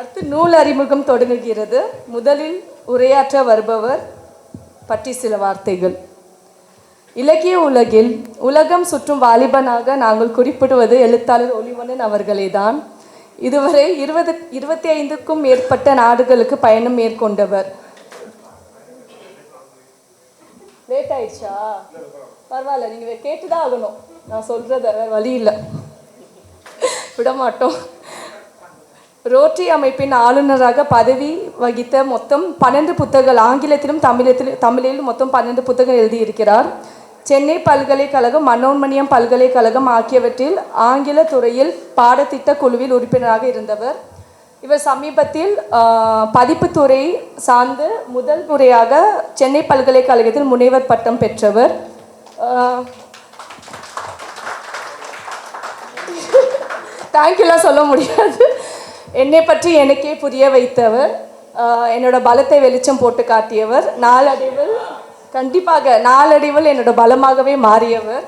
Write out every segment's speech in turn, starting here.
அடுத்து நூல் அறிமுகம் தொடங்குகிறது. முதலில் உரையாற்ற வருபவர் பற்றி சில வார்த்தைகள். இலக்கிய உலகில் உலகம் சுற்றும் வாலிபனாக நாங்கள் குறிப்பிடுவது எழுத்தாளர் ஒளிவனன் அவர்களே தான் இதுவரை இருபது இருபத்தி ஐந்துக்கும் மேற்பட்ட நாடுகளுக்கு பயணம் மேற்கொண்டவர். லேட் ஆயிடுச்சா? பரவாயில்ல நீங்கள் கேட்டுதான் ஆகணும். நான் சொல்கிறத வழி இல்லை விட மாட்டோம் ரோட்டரி அமைப்பின் ஆளுநராக பதவி வகித்த மொத்தம் பன்னெண்டு புத்தகங்கள் ஆங்கிலத்திலும் தமிழத்திலும் தமிழிலும் மொத்தம் பன்னெண்டு புத்தகங்கள் எழுதியிருக்கிறார். சென்னை பல்கலைக்கழகம் மனோன்மணியம் பல்கலைக்கழகம் ஆகியவற்றில் ஆங்கில துறையில் பாடத்திட்ட குழுவில் உறுப்பினராக இருந்தவர். இவர் சமீபத்தில் பதிப்புத்துறை சார்ந்து முதல் முறையாக சென்னை பல்கலைக்கழகத்தில் முனைவர் பட்டம் பெற்றவர். தேங்க்யூலாம் சொல்ல முடியாது. என்னை பற்றி எனக்கே புரிய வைத்தவர் என்னோட பலத்தை வெளிச்சம் போட்டு காட்டியவர் நாளடைவில் கண்டிப்பாக நாளடைவில் என்னோட பலமாகவே மாறியவர்.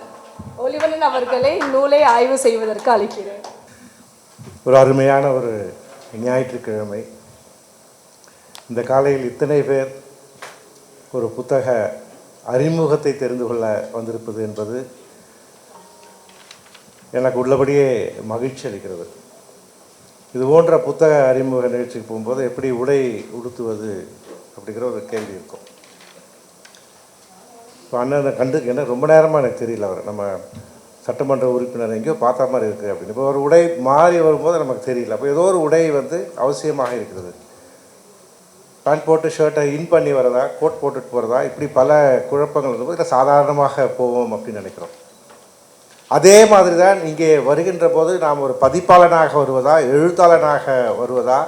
ஒளிவனன் அவர்களை நூலை ஆய்வு செய்வதற்கு அழைக்கிறேன். ஒரு அருமையான ஒரு ஞாயிற்றுக்கிழமை. இந்த காலையில் இத்தனை பேர் ஒரு புத்தக அறிமுகத்தை தெரிந்து கொள்ள வந்திருப்பது என்பது எனக்கு உள்ளபடியே மகிழ்ச்சி அளிக்கிறது. இது போன்ற புத்தக அறிமுக நிகழ்ச்சிக்கு போகும்போது எப்படி உடை உடுத்துவது அப்படிங்கிற ஒரு கேள்வி இருக்கும். இப்போ அண்ணனை கண்டு என்ன ரொம்ப நேரமாக எனக்கு தெரியல அவர். நம்ம சட்டமன்ற உறுப்பினர் எங்கேயோ பார்த்த மாதிரி இருக்குது அப்படின்னு. இப்போ ஒரு உடை மாறி வரும்போது நமக்கு தெரியல. அப்போ ஏதோ ஒரு உடை வந்து அவசியமாக இருக்கிறது. பேண்ட் போட்டு ஷர்ட்டை இன் பண்ணி வரதா கோட் போட்டுட்டு போகிறதா இப்படி பல குழப்பங்கள் இருக்கும்போது இதில் சாதாரணமாக போவோம் அப்படின்னு நினைக்கிறோம். அதே மாதிரி தான் இங்கே வருகின்ற போது நாம் ஒரு பதிப்பாளனாக வருவதா எழுத்தாளனாக வருவதா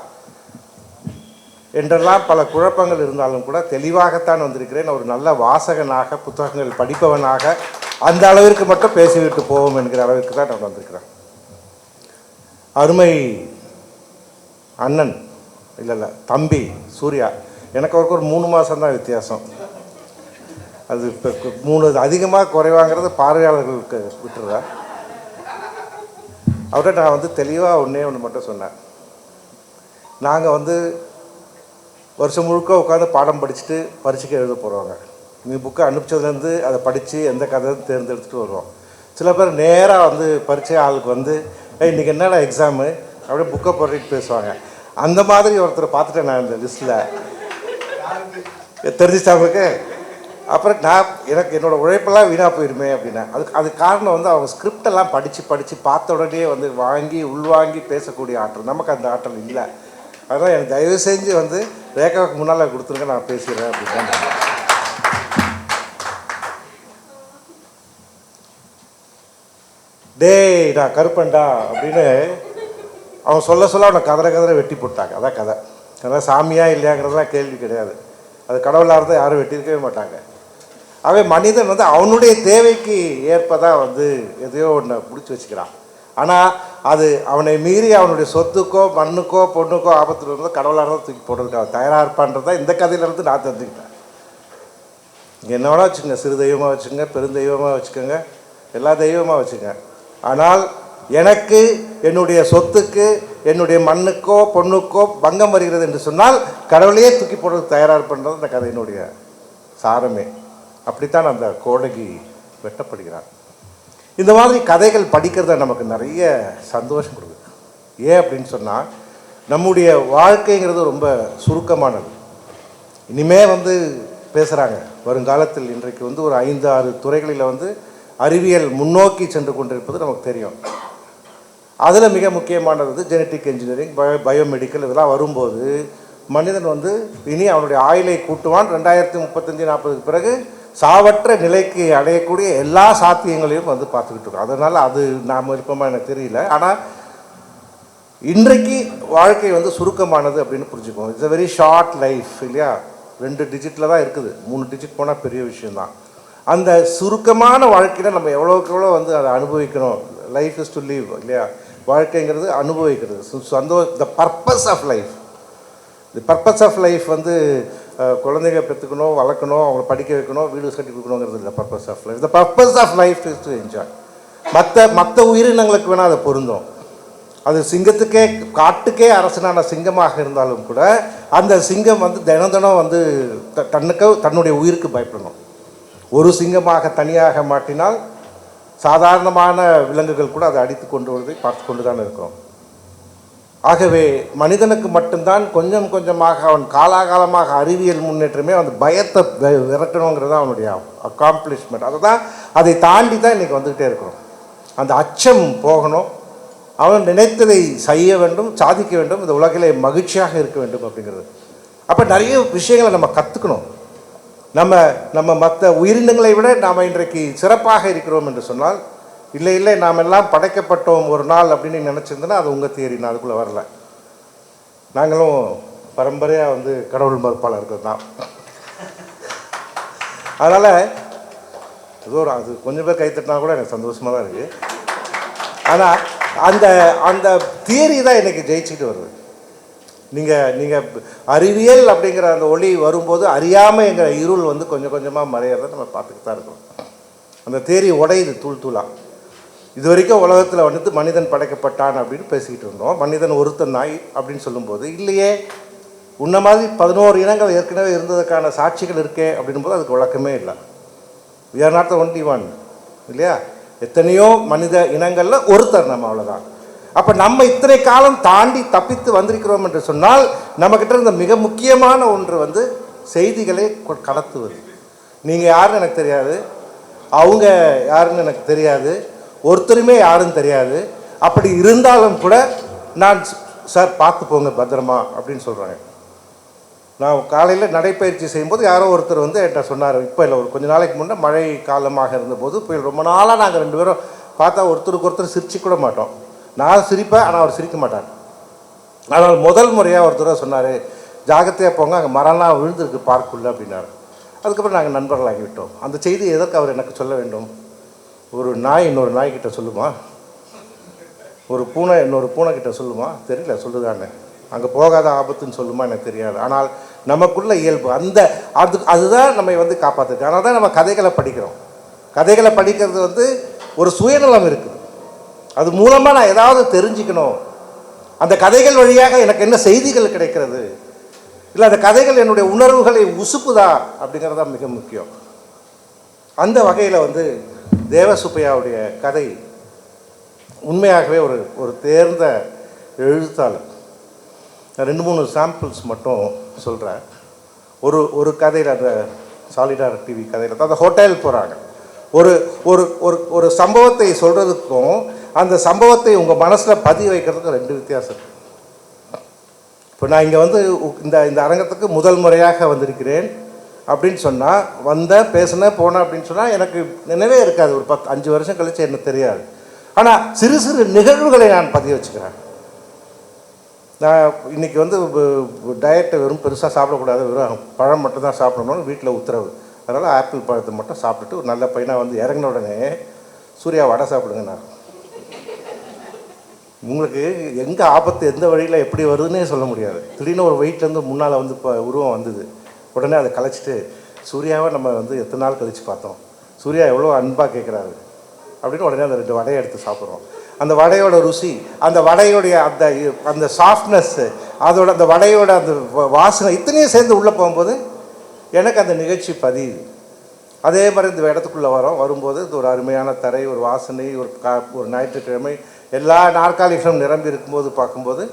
என்றெல்லாம் பல குழப்பங்கள் இருந்தாலும் கூட தெளிவாகத்தான் வந்திருக்கிறேன். ஒரு நல்ல வாசகனாக புத்தகங்கள் படிப்பவனாக அந்த அளவிற்கு மட்டும் பேசிவிட்டு போவோம் என்கிற அளவிற்கு தான் நான் வந்திருக்கிறேன். அருமை அண்ணன் இல்லை இல்லை தம்பி சூர்யா எனக்கு அவருக்கு ஒரு மூணு மாதம் தான் வித்தியாசம். அது இப்போ மூணு அதிகமாக குறைவாங்கிறது பார்வையாளர்களுக்கு விட்டுருவேன் அவர்கிட்ட நான் வந்து தெளிவாக ஒன்றே ஒன்று மட்டும் சொன்னேன். நாங்கள் வந்து வருஷம் முழுக்க உட்காந்து பாடம் படிச்சுட்டு பரீட்சைக்கு எழுத போகிறவங்க நீ புக்கை அனுப்பிச்சதுலேருந்து அதை படித்து எந்த கதை தேர்ந்தெடுத்துட்டு வருவோம். சில பேர் நேராக வந்து பரீட்சை ஆளுக்கு வந்து இன்றைக்கி என்னடா எக்ஸாமு அப்படியே புக்கை போட்டுட்டு பேசுவாங்க. அந்த மாதிரி ஒருத்தரை பார்த்துட்டேன் நான் இந்த லிஸ்ட்டில் தெரிஞ்சிச்சா உங்களுக்கு? அப்புறம் நான் எனக்கு என்னோட உழைப்பெல்லாம் வீணாக போயிருமே அப்படின்னா அதுக்கு அது காரணம் வந்து அவங்க ஸ்கிரிப்டெல்லாம் படித்து படித்து பார்த்த உடனே வந்து வாங்கி உள்வாங்கி பேசக்கூடிய ஆற்றல். நமக்கு அந்த ஆற்றல் இல்லை. அதனால் எனக்கு தயவு செஞ்சு வந்து ரேகாவுக்கு முன்னால் கொடுத்துருங்க நான் பேசிடுறேன் அப்படின்னு. டேய் நான் கருப்பன்டா அப்படின்னு அவன் சொல்ல சொல்ல அவனை கதற கதற வெட்டி போட்டாங்க. அதான் கதை. அதனால் சாமியா இல்லையாங்கிறதுலாம் கேள்வி கிடையாது. அது கடவுளாக இருந்தால் யாரும் வெட்டியிருக்கவே மாட்டாங்க. அவன் மனிதன் வந்து அவனுடைய தேவைக்கு ஏற்பதான் வந்து எதையோ ஒன்றை பிடிச்சி வச்சுக்கிறான். ஆனால் அது அவனை மீறி அவனுடைய சொத்துக்கோ மண்ணுக்கோ பொண்ணுக்கோ ஆபத்தில் இருந்தால் கடவுளாக இருந்தால் தூக்கி போடுறதுக்கு அவன் தயாராக இருப்பான்றதான் இந்த கதையிலேருந்து நான் தெரிஞ்சுக்கிட்டேன். இங்கே என்ன வச்சுக்கோங்க. சிறு தெய்வமாக வச்சுக்கோங்க பெருந்தெய்வமாக வச்சுக்கோங்க எல்லா தெய்வமாக வச்சுக்கோங்க. ஆனால் எனக்கு என்னுடைய சொத்துக்கு என்னுடைய மண்ணுக்கோ பொண்ணுக்கோ பங்கம் வருகிறது என்று சொன்னால் கடவுளையே தூக்கி போடுறதுக்கு தயாராக இருப்பன்றது இந்த கதையினுடைய சாரமே. அப்படித்தான் அந்த கோடகி வெட்டப்படுகிறார். இந்த மாதிரி கதைகள் படிக்கிறத நமக்கு நிறைய சந்தோஷம் கொடுக்குது. ஏன் அப்படின்னு சொன்னால் நம்முடைய வாழ்க்கைங்கிறது ரொம்ப சுருக்கமானது. இனிமே வந்து பேசுகிறாங்க வருங்காலத்தில் இன்றைக்கு வந்து ஒரு ஐந்து ஆறு துறைகளில் வந்து அறிவியல் முன்னோக்கி சென்று கொண்டிருப்பது நமக்கு தெரியும். அதில் மிக முக்கியமானது வந்து ஜெனட்டிக் இன்ஜினியரிங் பயோ பயோமெடிக்கல் இதெல்லாம் வரும்போது மனிதன் வந்து இனி அவனுடைய ஆயுளை கூட்டுவான். ரெண்டாயிரத்தி முப்பத்தஞ்சு நாற்பதுக்கு பிறகு சாவற்ற நிலைக்கு அடையக்கூடிய எல்லா சாத்தியங்களையும் வந்து பார்த்துக்கிட்டு இருக்கோம். அதனால் அது நாம் இருப்போமா எனக்கு தெரியல. ஆனால் இன்றைக்கு வாழ்க்கை வந்து சுருக்கமானது அப்படின்னு புரிஞ்சுக்கோங்க it's a very short life இல்லையா? ரெண்டு டிஜிட்டில் தான் இருக்குது. மூணு டிஜிட் போனால் பெரிய விஷயந்தான் அந்த சுருக்கமான வாழ்க்கையில் நம்ம எவ்வளோக்கு எவ்வளோ வந்து அதை அனுபவிக்கணும்? லைஃப் இஸ் டு லீவ் இல்லையா? வாழ்க்கைங்கிறது அனுபவிக்கிறது. சு- சந்தோ the purpose of life the purpose of life வந்து குழந்தைங்க பெற்றுக்கணும் வளர்க்கணும் அவங்கள படிக்க வைக்கணும் வீடு கட்டி கொடுக்கணுங்கிறது இல்லை purpose of life the purpose of life is to enjoy மற்ற மற்ற உயிரினங்களுக்கு வேணால் அதை பொருந்தும். அது சிங்கத்துக்கே காட்டுக்கே அரசனான சிங்கமாக இருந்தாலும் கூட அந்த சிங்கம் வந்து தினம் தினம் வந்து த- தன்னுக்கு தன்னுடைய உயிருக்கு பயப்படணும். ஒரு சிங்கமாக தனியாக மாட்டினால் சாதாரணமான விலங்குகள் கூட அதை அடித்து கொண்டு வருவதை பார்த்து கொண்டு தான் இருக்கிறோம் ஆகவே மனிதனுக்கு மட்டும்தான் கொஞ்சம் கொஞ்சமாக அவன் காலாகாலமாக அறிவியல் முன்னேற்றமே அந்த பயத்தை வெ- விரட்டணுங்கிறது தான் அவனுடைய அக்காம்ப்ளிஷ்மெண்ட் அதை தான் அதை தாண்டி தான் இன்றைக்கி வந்துக்கிட்டே இருக்கிறோம். அந்த அச்சம் போகணும். அவன் நினைத்ததை செய்ய வேண்டும் சாதிக்க வேண்டும் இந்த உலகிலே மகிழ்ச்சியாக இருக்க வேண்டும் அப்படிங்கிறது. அப்போ நிறைய விஷயங்களை நம்ம கற்றுக்கணும் நம்ம நம்ம மற்ற உயிரினங்களை விட நாம் இன்றைக்கு சிறப்பாக இருக்கிறோம் என்று சொன்னால் இல்லை இல்லை நாம் எல்லாம் படைக்கப்பட்டோம் ஒரு நாள் அப்படின்னு நினச்சிருந்தேன்னா அது உங்கள் தேரி நான் அதுக்குள்ளே வரல. நாங்களும் பரம்பரையாக வந்து கடவுள் மறுப்பாளர்கள் தான். அதனால் ஏதோ ஒரு அது கொஞ்சம் பேர் கைத்தட்டினா கூட எனக்கு சந்தோஷமாக தான் இருக்குது ஆனால் அந்த அந்த தியரி தான் எனக்கு ஜெயிச்சுட்டு வருது. நீங்கள் நீங்கள் அறிவியல் அப்படிங்கிற அந்த ஒளி வரும்போது அறியாமல் எங்கள் இருள் வந்து கொஞ்சம் கொஞ்சமாக மறையிறத நம்ம பார்த்துக்கிட்டு தான் இருக்கோம். அந்த தேரி உடையுது தூள் தூளாக இது வரைக்கும் உலகத்தில் வந்துட்டு மனிதன் படைக்கப்பட்டான் அப்படின்னு பேசிக்கிட்டு இருந்தோம். மனிதன் ஒருத்தன் நாய் அப்படின்னு சொல்லும்போது இல்லையே உன்ன மாதிரி பதினோரு இனங்கள் ஏற்கனவே இருந்ததுக்கான சாட்சிகள் இருக்கே அப்படின்னும் போது அதுக்கு விளக்கமே இல்லை. We are not the only one இல்லையா? எத்தனையோ மனித இனங்களில் ஒருத்தர் நம்ம அவ்வளோதான் அப்போ நம்ம இத்தனை காலம் தாண்டி தப்பித்து வந்திருக்கிறோம் என்று சொன்னால் நம்மக்கிட்ட இருந்த மிக முக்கியமான ஒன்று வந்து செய்திகளை கொ- கடத்துவது. நீங்கள் யாருன்னு எனக்கு தெரியாது. அவங்க யாருன்னு எனக்கு தெரியாது. ஒருத்தருமே யாருன்னு தெரியாது. அப்படி இருந்தாலும் கூட நான் சார் பார்த்து போங்க பத்திரமா அப்படின்னு சொல்கிறாங்க நான் காலையில் நடைப்பயிற்சி செய்யும்போது யாரோ ஒருத்தர் வந்து என்கிட்ட சொன்னார் இப்போ இல்லை ஒரு கொஞ்ச நாளைக்கு முன்னே மழை காலமாக இருந்தபோது புயல் ரொம்ப நாளாக நாங்கள் ரெண்டு பேரும் பார்த்தா ஒருத்தருக்கு ஒருத்தர் சிரிச்சு கூட மாட்டோம். நான் சிரிப்பேன் ஆனால் அவர் சிரிக்க மாட்டார். ஆனால் முதல் முறையாக ஒருத்தர் சொன்னார் ஜாகிரதையாக போங்க அங்கே மரம்லாம் விழுந்திருக்கு பார்க்குள்ள அப்படின்னாரு. அதுக்கப்புறம் நாங்கள் நண்பர்களாகி விட்டோம். அந்த செய்தி எதற்கு அவர் எனக்கு சொல்ல வேண்டும்? ஒரு நாய் இன்னொரு நாய்கிட்ட சொல்லுமா? ஒரு பூனை இன்னொரு பூனை சொல்லுமா? தெரியல சொல்லுதானே அங்கே போகாத ஆபத்துன்னு சொல்லுமா எனக்கு தெரியாது. ஆனால் நமக்குள்ள இயல்பு. அந்த அது அதுதான் நம்மை வந்து காப்பாற்றுது அதனால் தான் நம்ம கதைகளை படிக்கிறோம். கதைகளை படிக்கிறது வந்து ஒரு சுயநலம் இருக்குது. அது மூலமாக நான் ஏதாவது தெரிஞ்சுக்கணும். அந்த கதைகள் வழியாக எனக்கு என்ன செய்திகள் கிடைக்கிறது? இல்லை அந்த கதைகள் என்னுடைய உணர்வுகளை உசுப்புதா? அப்படிங்கிறது தான் மிக முக்கியம். அந்த வகையில் வந்து தேவசுப்பையாவுடைய கதை உண்மையாகவே ஒரு ஒரு தேர்ந்த எழுத்தாளர். ரெண்டு மூணு சாம்பிள்ஸ் மட்டும் சொல்கிறேன் ஒரு ஒரு கதையில் அந்த சாலிடார் டிவி கதையில் தான் அந்த ஹோட்டல் போகிறாங்க ஒரு ஒரு ஒரு ஒரு சம்பவத்தை சொல்கிறதுக்கும் அந்த சம்பவத்தை உங்கள் மனசில் பதிவு வைக்கிறதுக்கும் ரெண்டு வித்தியாசம் இருக்குது இப்போ நான் இங்கே வந்து இந்த இந்த அரங்கத்துக்கு முதல் முறையாக வந்திருக்கிறேன். அப்படின்னு சொன்னால் வந்தேன் பேசினேன் போனேன் அப்படின்னு சொன்னால் எனக்கு நினைவே இருக்காது. ஒரு பத்து அஞ்சு வருஷம் கழிச்சு எனக்கு தெரியாது. ஆனால் சிறு சிறு நிகழ்வுகளை நான் பதிய வச்சுக்கிறேன். நான் இன்றைக்கி வந்து டயட்டை வெறும் பெருசாக சாப்பிடக்கூடாது. வெறும் பழம் மட்டும் தான் சாப்பிடணும்னு வீட்டில் உத்தரவு. அதனால் ஆப்பிள் பழத்தை மட்டும் சாப்பிட்டுட்டு ஒரு நல்ல பையனாக வந்து இறங்கின உடனே சூர்யா வடை சாப்பிடுங்க நான். உங்களுக்கு எங்கே ஆபத்து எந்த வழியில் எப்படி வருதுன்னே சொல்ல முடியாது. திடீர்னு ஒரு வெயிட்லேருந்து முன்னால் வந்து இப்போ உருவம் வந்தது. உடனே அதை கலைச்சிட்டு சூர்யாவை நம்ம வந்து எத்தனை நாள் கழித்து பார்த்தோம்? சூர்யா எவ்வளோ அன்பாக கேட்குறாரு? அப்படின்னு உடனே அந்த ரெண்டு வடையை எடுத்து சாப்பிட்றோம். அந்த வடையோட ருசி அந்த வடையோடைய அந்த அந்த சாஃப்ட்னஸ்ஸு அதோட அந்த வடையோட அந்த வாசனை இத்தனையும் சேர்ந்து உள்ளே போகும்போது எனக்கு அந்த நிகழ்ச்சி பதியுது அதே மாதிரி இந்த இடத்துக்குள்ளே வரோம். வரும்போது இது ஒரு அருமையான தரை ஒரு வாசனை ஒரு கா ஒரு ஞாயிற்றுக்கிழமை எல்லா நாற்காலிகளும் நிரம்பி இருக்கும்போது பார்க்கும்போது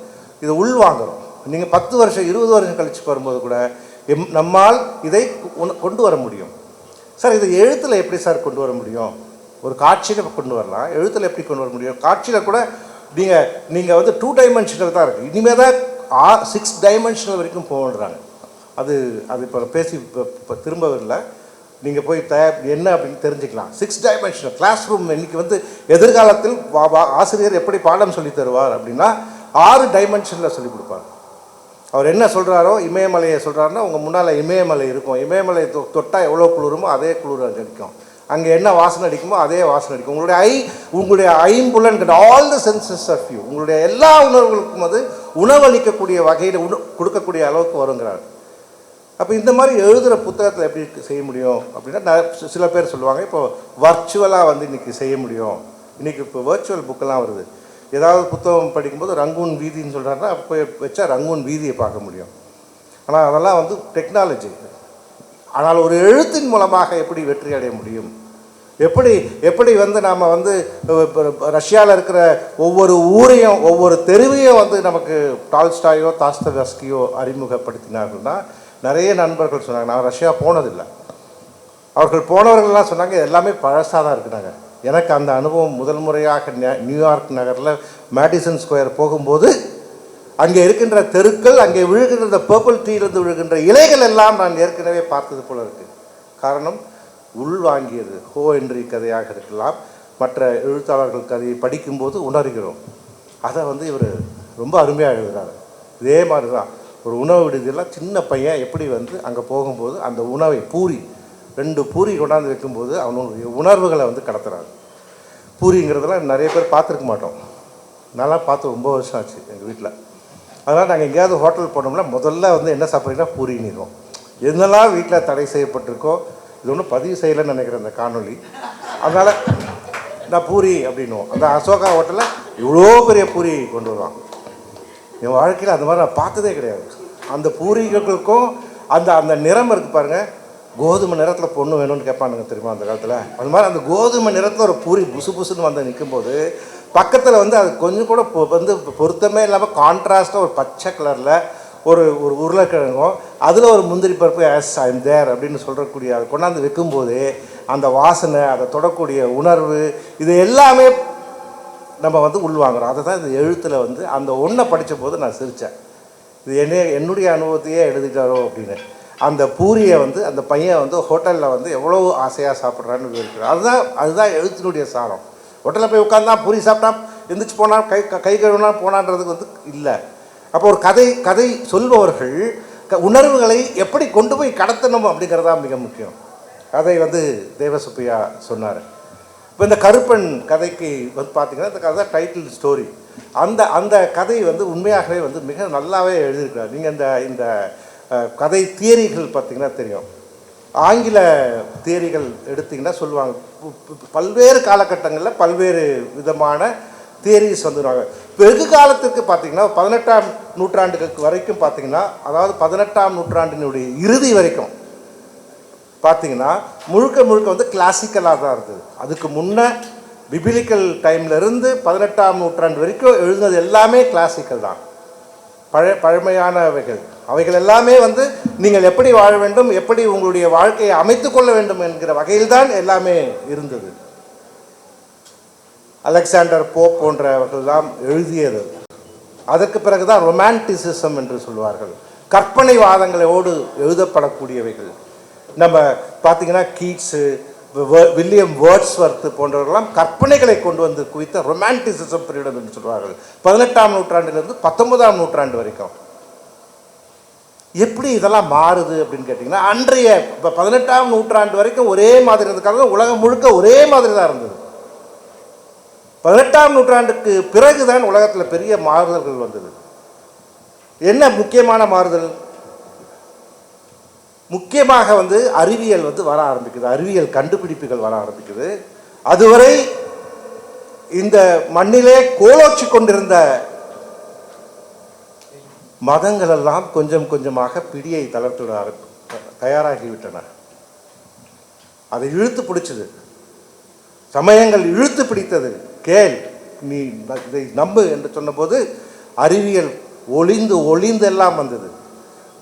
இது உள்வாங்குறோம் நீங்கள் பத்து வருஷம் இருபது வருஷம் கழித்து வரும்போது கூட எம் நம்மால் இதை கொண்டு வர முடியும். சார் இது எழுத்தில் எப்படி சார் கொண்டு வர முடியும்? ஒரு காட்சியில் கொண்டு வரலாம். எழுத்தில் எப்படி கொண்டு வர முடியும்? காட்சியில் கூட நீங்கள் நீங்கள் வந்து டூ டைமென்ஷனில் தான் இருக்குது இனிமேல் தான் ஆ சிக்ஸ் டைமென்ஷனல் வரைக்கும் போகன்றாங்க அது அது இப்போ பேசி இப்போ இப்போ திரும்ப இல்லை நீங்கள் போய் தயார் என்ன அப்படின்னு தெரிஞ்சுக்கலாம். சிக்ஸ் டைமென்ஷனல் கிளாஸ் ரூம் இன்னைக்கு வந்து எதிர்காலத்தில் வா- வா- ஆசிரியர் எப்படி பாடம் சொல்லி தருவார் அப்படின்னா ஆறு டைமென்ஷனில் சொல்லி கொடுப்பார். அவர் என்ன சொல்கிறாரோ இமயமலையை சொல்கிறாருன்னா உங்கள் முன்னால் இமயமலை இருக்கும். இமயமலை தொ தொட்டால் எவ்வளோ குளிருமோ அதே குளிர் அங்கே அடிக்கும் அங்கே என்ன வாசனை அடிக்குமோ அதே வாசனை அடிக்கும். உங்களுடைய ஐ உங்களுடைய ஐம்புலன் all the senses of you உங்களுடைய எல்லா உணர்வுகளுக்கும் அது உணவளிக்கக்கூடிய வகையில் உண கொடுக்கக்கூடிய அளவுக்கு வருங்கிறார். அப்போ இந்த மாதிரி எழுதுகிற புத்தகத்தில் எப்படி செய்ய முடியும்? அப்படின்னா நான் சில பேர் சொல்லுவாங்க இப்போ வர்ச்சுவலாக வந்து இன்றைக்கி செய்ய முடியும். இன்றைக்கி இப்போ வர்ச்சுவல் புக்கெல்லாம் வருது. ஏதாவது புத்தகம் படிக்கும்போது ரங்கூன் வீதின்னு சொல்கிறாருன்னா போய் வச்சா ரங்கூன் வீதியை பார்க்க முடியும். ஆனால் அதெல்லாம் வந்து டெக்னாலஜி ஆனால் ஒரு எழுத்தின் மூலமாக எப்படி வெற்றி அடைய முடியும்? எப்படி எப்படி வந்து நாம் வந்து ரஷ்யாவில் இருக்கிற ஒவ்வொரு ஊரையும் ஒவ்வொரு தெருவையும் வந்து நமக்கு டால்ஸ்டாயோ தாஸ்தவஸ்கியோ அறிமுகப்படுத்தினார்கள்னா நிறைய நண்பர்கள் சொன்னாங்க. நான் ரஷ்யா போனதில்லை. அவர்கள் போனவர்கள்லாம் சொன்னாங்க "இது எல்லாமே பழசாக தான் இருக்குனாங்க. எனக்கு அந்த அனுபவம் முதல் முறையாக நியூயார்க் நகரில் மேடிசன் ஸ்கொயர் போகும்போது அங்கே இருக்கின்ற தெருக்கள் அங்கே விழுகின்ற இந்த பர்பிள் டீலேருந்து விழுகின்ற இலைகள் எல்லாம் நான் ஏற்கனவே பார்த்தது போல இருக்குது காரணம் உள்வாங்கியது ஹோ என்றி கதையாக இருக்கலாம். மற்ற எழுத்தாளர்கள் கதையை படிக்கும்போது உணர்கிறோம். அதை வந்து இவர் ரொம்ப அருமையாக எழுதுகிறார் இதே மாதிரி தான் ஒரு உணவு விடுதியில் சின்ன பையன் எப்படி வந்து அங்கே போகும்போது அந்த உணவை பூரி ரெண்டு பூரி கொண்டாந்து வைக்கும்போது அவனுடைய உணர்வுகளை வந்து கடத்துறாரு. பூரிங்கிறதெல்லாம் நிறைய பேர் பார்த்துருக்க மாட்டோம். நல்லா பார்த்து ரொம்ப வருஷம் ஆச்சு எங்கள் வீட்டில் அதனால் நாங்கள் எங்கேயாவது ஹோட்டல் போனோம்னா முதல்ல வந்து என்ன சாப்பிட்றீங்கன்னா நிறுவோம் என்னெல்லாம் வீட்டில் தடை செய்யப்பட்டிருக்கோ இது ஒன்றும் பதிவு செய்யலைன்னு நினைக்கிறேன் இந்த காணொலி அதனால் நான் பூரி அப்படின்னுவோம். அந்த அசோகா ஹோட்டலில் இவ்வளோ பெரிய பூரி கொண்டு வருவான். என் வாழ்க்கையில் அந்த மாதிரி நான் பார்த்ததே கிடையாது. அந்த பூரிகளுக்கும் அந்த அந்த நிறம் இருக்கு பாருங்கள் கோதுமை நிறத்தில் பொண்ணு வேணும்னு கேட்பானுங்க தெரியுமா அந்த காலத்தில்? அது மாதிரி அந்த கோதுமை நிறத்தில் ஒரு பூரி புசு புசுன்னு வந்து நிற்கும்போது பக்கத்தில் வந்து அது கொஞ்சம் கூட வந்து பொருத்தமே இல்லாமல் கான்ட்ராஸ்ட்டாக ஒரு பச்சை கலரில் ஒரு ஒரு உருளைக்கிழங்கும் அதில் ஒரு முந்திரி பருப்பு எஸ் ஐம் தேர் அப்படின்னு சொல்கிறக்கூடிய அது கொண்டாந்து வைக்கும்போது அந்த வாசனை அதை தொடக்கூடிய உணர்வு இது எல்லாமே நம்ம வந்து உள்வாங்குறோம் அதை தான் இந்த எழுத்தில் வந்து அந்த ஒன்றை படித்த போது நான் சிரித்தேன் இது என்ன என்னுடைய அனுபவத்தையே எழுதிட்டாரோ அப்படின்னு. அந்த பூரியை வந்து அந்த பையன் வந்து ஹோட்டலில் வந்து எவ்வளோ ஆசையாக சாப்பிட்றான்னு விவரிக்கிறார். அதுதான் அதுதான் எழுத்தினுடைய சாரம். ஹோட்டலில் போய் உட்காந்தா பூரி சாப்பிட்டா எந்திரிச்சு போனால் கை கை கழுவினா போனான்றதுக்கு வந்து இல்லை. அப்போ ஒரு கதை கதை சொல்பவர்கள் க உணர்வுகளை எப்படி கொண்டு போய் கடத்தணும் அப்படிங்கிறது தான் மிக முக்கியம். கதை வந்து தேவசுப்பையா சொன்னார். இப்போ இந்த கருப்பன் கதைக்கு வந்து பார்த்தீங்கன்னா இந்த கதை டைட்டில் ஸ்டோரி அந்த அந்த கதை வந்து உண்மையாகவே வந்து மிக நல்லாவே எழுதியிருக்கிறார். நீங்கள் இந்த இந்த கதை தியரிகள் பார்த்திங்கன்னா தெரியும். ஆங்கில தியரிகள் எடுத்திங்கன்னா சொல்லுவாங்க. பல்வேறு காலகட்டங்களில் பல்வேறு விதமான தியரிஸ் வந்துடுவாங்க வெகு காலத்திற்கு பார்த்தீங்கன்னா பதினெட்டாம் நூற்றாண்டுக்கு வரைக்கும் பார்த்தீங்கன்னா அதாவது பதினெட்டாம் நூற்றாண்டினுடைய இறுதி வரைக்கும் பார்த்தீங்கன்னா முழுக்க முழுக்க வந்து கிளாசிக்கலாக தான் இருந்தது. அதுக்கு முன்ன பிபிலிக்கல் டைம்லேருந்து பதினெட்டாம் நூற்றாண்டு வரைக்கும் எழுதுனது எல்லாமே கிளாசிக்கல் தான். பழைய பழமையானவைகள். அவைகள் எல்லாமே வந்து நீங்கள் எப்படி வாழ வேண்டும் எப்படி உங்களுடைய வாழ்க்கையை அமைத்துக் கொள்ள வேண்டும் என்கிற வகையில் தான் எல்லாமே இருந்தது. அலெக்சாண்டர் போப் போன்றவர்கள் தான் எழுதியது. அதற்கு பிறகுதான் ரொமான்டிசிசம் என்று சொல்வார்கள். கற்பனை வாதங்களோடு எழுதப்படக்கூடியவைகள். நம்ம பார்த்தீங்கன்னா கீட்ஸு வில்லியம் வேர்ட்ஸ்வர்த் போன்றவர்கள்லாம் கற்பனைகளை கொண்டு வந்து குவித்த ரொமான்டிசிசம் பீரியட் என்று சொல்வார்கள். பதினெட்டாம் நூற்றாண்டிலிருந்து பத்தொன்பதாம் நூற்றாண்டு வரைக்கும். எப்படி இதெல்லாம் மாறுது அப்படின்னு கேட்டிங்கன்னா அன்றைய இப்போ பதினெட்டாம் நூற்றாண்டு வரைக்கும் ஒரே மாதிரி இருந்ததுக்காக உலகம் முழுக்க ஒரே மாதிரி தான் இருந்தது. பதினெட்டாம் நூற்றாண்டுக்கு பிறகுதான் உலகத்தில் பெரிய மாறுதல்கள் வந்தது. என்ன முக்கியமான மாறுதல்? முக்கியமாக வந்து அறிவியல் வந்து வர ஆரம்பிக்குது. அறிவியல் கண்டுபிடிப்புகள் வர ஆரம்பிக்குது. அதுவரை இந்த மண்ணிலே கோலோச்சி கொண்டிருந்த மதங்கள் எல்லாம் கொஞ்சம் கொஞ்சமாக பிடியை தளர்த்துட தயாராகிவிட்டன. அதை இழுத்து பிடிச்சது. சமயங்கள் இழுத்து பிடித்தது. கேள் நீ இதை நம்பு என்று சொன்னபோது அறிவியல் ஒளிந்து ஒளிந்து எல்லாம் வந்தது.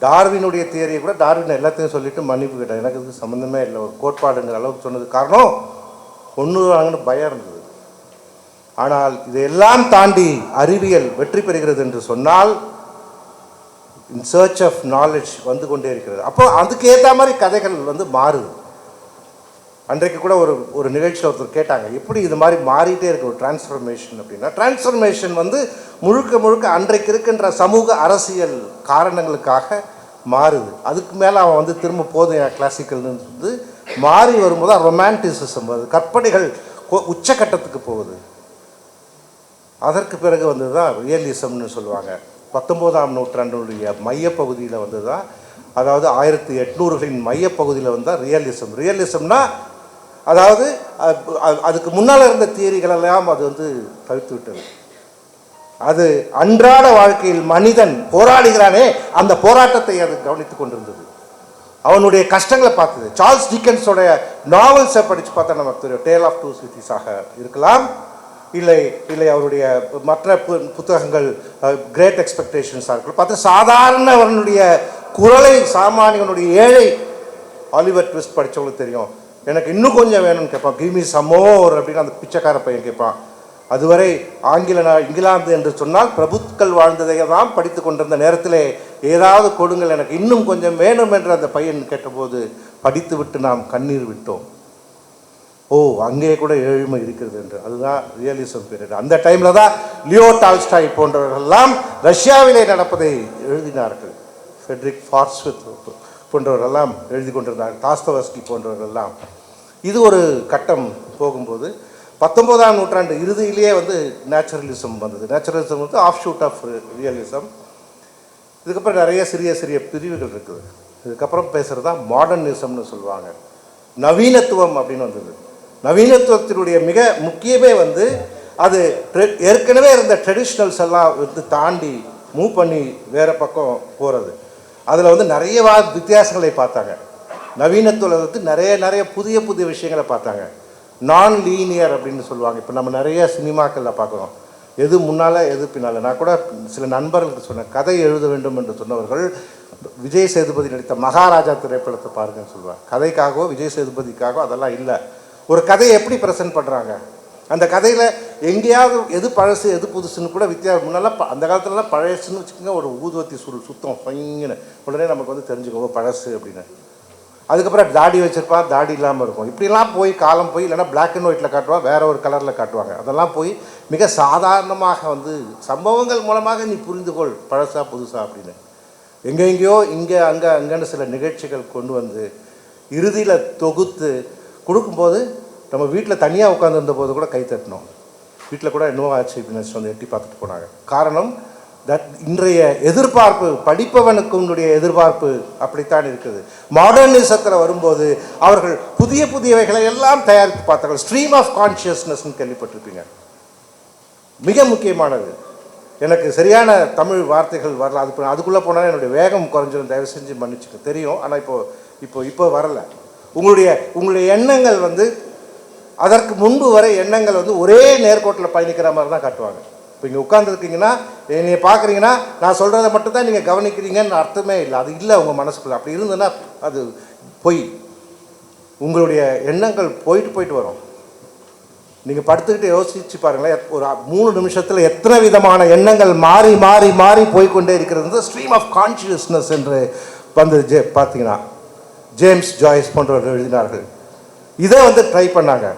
டார்வினுடைய தியரியை கூட டார்வின் எல்லாத்தையும் சொல்லிவிட்டு மன்னிப்பு கேட்டேன் எனக்கு இதுக்கு சம்மந்தமே இல்லை. ஒரு கோட்பாடுங்கிற அளவுக்கு சொன்னது காரணம் ஒன்று பயம் இருந்தது. ஆனால் இதையெல்லாம் தாண்டி அறிவியல் வெற்றி பெறுகிறது என்று சொன்னால் இன் சர்ச் ஆஃப் நாலேஜ் வந்து கொண்டே இருக்கிறது. அப்போ அதுக்கு ஏற்ற மாதிரி கதைகள் வந்து மாறுது. அன்றைக்கு கூட ஒரு ஒரு நிகழ்ச்சியில் ஒருத்தர் கேட்டாங்க எப்படி இது மாதிரி மாறிட்டே இருக்கு ஒரு டிரான்ஸ்ஃபர்மேஷன் அப்படின்னா டிரான்ஸ்ஃபர்மேஷன் வந்து முழுக்க முழுக்க அன்றைக்கு இருக்கின்ற சமூக அரசியல் காரணங்களுக்காக மாறுது. அதுக்கு மேலே அவன் வந்து திரும்ப போதும் என் கிளாசிக்கல்னு வந்து மாறி வரும்போது ரொமான்டிசிசம் வருது. கற்பனைகள் உச்சக்கட்டத்துக்கு போகுது. அதற்கு பிறகு வந்து தான் ரியலிசம்னு சொல்லுவாங்க. பத்தொம்போதாம் நூற்றாண்டுடைய மையப்பகுதியில் வந்து தான் அதாவது ஆயிரத்தி எட்நூறுகளின் மையப்பகுதியில் வந்தால் ரியலிசம் ரியலிசம்னா அதாவது அதுக்கு முன்னால் இருந்த தியரிகள் எல்லாம் அது வந்து தவிர்த்து விட்டது. அது அன்றாட வாழ்க்கையில் மனிதன் போராடுகிறானே அந்த போராட்டத்தை அது கவனித்துக் கொண்டிருந்தது. அவனுடைய கஷ்டங்களை பார்த்தது. சார்ல்ஸ் டிக்கன்ஸோடைய நாவல்ஸை படித்து பார்த்தா நமக்கு தெரியும். டேல் ஆஃப் டூ சிட்டிஸாக இருக்கலாம் இல்லை இல்லை அவருடைய மற்ற பு- புத்தகங்கள் கிரேட் எக்ஸ்பெக்டேஷன்ஸாக இருக்கலாம். பார்த்து சாதாரணவனுடைய குரலை சாமானியனுடைய ஏழை ஆலிவர் ட்விஸ்ட் படித்தவங்களுக்கு தெரியும். எனக்கு இன்னும் கொஞ்சம் வேணும்னு கேட்பான். கிமி சமோர் அப்படின்னு அந்த பிச்சைக்கார பையன் கேட்பான். அதுவரை ஆங்கில இங்கிலாந்து என்று சொன்னால் பிரபுக்கள் வாழ்ந்ததை தான் படித்து கொண்டிருந்த நேரத்திலே ஏதாவது கொடுங்கள் எனக்கு இன்னும் கொஞ்சம் வேணும் என்று அந்த பையன் கேட்டபோது படித்து விட்டு நாம் கண்ணீர் விட்டோம். ஓ அங்கே கூட ஏழ்மை இருக்கிறது என்று. அதுதான் ரியலிசம் பீரியட் அந்த டைமில் தான் லியோ டால்ஸ்டாய் போன்றவர்கள்லாம் ரஷ்யாவிலே நடப்பதை எழுதினார்கள். ஃபெட்ரிக் ஃபார்ஸ்வித் போன்றவர்களெல்லாம் எழுதி கொண்டிருந்தார்கள். டாஸ்தவஸ்கி போன்றவர்கள்லாம். இது ஒரு கட்டம் போகும்போது பத்தொன்பதாம் நூற்றாண்டு இறுதியிலேயே வந்து நேச்சுரலிசம் வந்தது. நேச்சுரலிசம் வந்து ஆஃப் ஷூட் ஆஃப் ரியலிசம் இதுக்கப்புறம் நிறைய சிறிய சிறிய பிரிவுகள் இருக்குது. இதுக்கப்புறம் பேசுகிறது தான் மாடர்னிசம்னு சொல்லுவாங்க. நவீனத்துவம் அப்படின்னு வந்தது. நவீனத்துவத்தினுடைய மிக முக்கியமே வந்து அது ஏற்கனவே இருந்த ட்ரெடிஷ்னல்ஸ் எல்லாம் வந்து தாண்டி மூவ் பண்ணி வேறு பக்கம் போகிறது அதில் வந்து நிறைய வா வித்தியாசங்களை பார்த்தாங்க. நவீனத்தில் வந்து நிறைய நிறைய புதிய புதிய விஷயங்களை பார்த்தாங்க. நான் லீனியர் அப்படின்னு சொல்லுவாங்க. இப்போ நம்ம நிறைய சினிமாக்களில் பார்க்குறோம். எது முன்னால் எது பின்னால். நான் கூட சில நண்பர்களுக்கு சொன்னேன். கதை எழுத வேண்டும் என்று சொன்னவர்கள் விஜய் சேதுபதி நடித்த மகாராஜா திரைப்படத்தை பாருங்கன்னு சொல்லுவாங்க. கதைக்காகவோ விஜய் சேதுபதிக்காகவோ அதெல்லாம் இல்லை. ஒரு கதையை எப்படி ப்ரெசென்ட் பண்ணுறாங்க அந்த கதையில் எங்கேயாவது எது பழசு எது புதுசுன்னு கூட வித்தியாசம். முன்னெல்லாம் அந்த காலத்துலலாம் பழசுன்னு வச்சுக்கோங்க. ஒரு ஊதுவத்தி சுருள் சுத்தம் ஃபைங்கன்னு உடனே நமக்கு வந்து தெரிஞ்சுக்கோங்க பழசு அப்படின்னு. அதுக்கப்புறம் தாடி வச்சுருப்பான் தாடி இல்லாமல் இருக்கும். இப்படிலாம் போய் காலம் போய் இல்லைன்னா பிளாக் அண்ட் ஒயிட்டில் காட்டுவான் வேறு ஒரு கலரில் காட்டுவாங்க. அதெல்லாம் போய் மிக சாதாரணமாக வந்து சம்பவங்கள் மூலமாக நீ புரிந்து கொள் புதுசாக அப்படின்னு. எங்கே எங்கேயோ இங்கே அங்கே அங்கேன்னு சில நிகழ்ச்சிகள் கொண்டு வந்து இறுதியில் தொகுத்து கொடுக்கும்போது நம்ம வீட்டில் தனியாக உட்காந்துருந்த போது கூட கை தட்டினோம். வீட்டில் கூட என்னவோ ஆச்சு அப்படின்னு வந்து எட்டி பார்த்துட்டு போனாங்க. காரணம் தட் இன்றைய எதிர்பார்ப்பு படிப்பவனுக்குடைய எதிர்பார்ப்பு அப்படித்தான் இருக்குது. மாடர்னிசத்தில் வரும்போது அவர்கள் புதிய புதியவைகளை எல்லாம் தயாரித்து பார்த்தார்கள். ஸ்ட்ரீம் ஆஃப் கான்ஷியஸ்னஸ்ன்னு கேள்விப்பட்டிருப்பீங்க. மிக முக்கியமானது. எனக்கு சரியான தமிழ் வார்த்தைகள் வரல. அது அதுக்குள்ளே போனால் என்னுடைய வேகம் குறைஞ்சிடும் தயவு செஞ்சு மன்னிச்சுக்க. தெரியும். ஆனால் இப்போது இப்போ இப்போ வரல. உங்களுடைய உங்களுடைய எண்ணங்கள் வந்து அதற்கு முன்பு வரை எண்ணங்கள் வந்து ஒரே நேர்கோட்டில் பயணிக்கிற மாதிரி தான் காட்டுவாங்க. இப்போ இங்கே உட்காந்துருக்கீங்கன்னா என்னை பார்க்குறீங்கன்னா நான் சொல்கிறத மட்டும் தான் நீங்கள் கவனிக்கிறீங்கன்னு அர்த்தமே இல்லை. அது இல்லை உங்கள் மனசுக்குள்ள. அப்படி இருந்ததுன்னா அது பொய். உங்களுடைய எண்ணங்கள் போயிட்டு போயிட்டு வரும். நீங்கள் படுத்துக்கிட்டு யோசிச்சு பாருங்களேன் ஒரு மூணு நிமிஷத்தில் எத்தனை விதமான எண்ணங்கள் மாறி மாறி மாறி போய்க்கொண்டே இருக்கிறது ஸ்ட்ரீம் ஆஃப் கான்ஷியஸ்னஸ் என்று வந்து ஜே பார்த்தீங்கன்னா ஜேம்ஸ் ஜாய்ஸ் போன்றவர்கள் எழுதினார்கள். இதை வந்து ட்ரை பண்ணாங்க.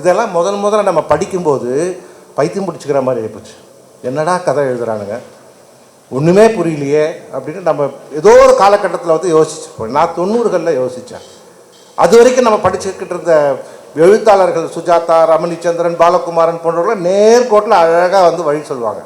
இதெல்லாம் முதல் முதல்ல நம்ம படிக்கும்போது பைத்தியம் பிடிச்சிக்கிற மாதிரி ஆகிப்போச்சு என்னடா கதை எழுதுகிறானுங்க ஒன்றுமே புரியலையே அப்படின்னு நம்ம ஏதோ ஒரு காலகட்டத்தில் வந்து யோசிச்சுப்போம் நான் தொண்ணூறுகளில் யோசித்தேன் அது வரைக்கும் நம்ம படிச்சுக்கிட்டு இருந்த எழுத்தாளர்கள் சுஜாதா ரமணிச்சந்திரன் பாலகுமாரன் போன்றவர்கள் நேர்கோட்டில் அழகாக வந்து வழி சொல்லுவாங்க.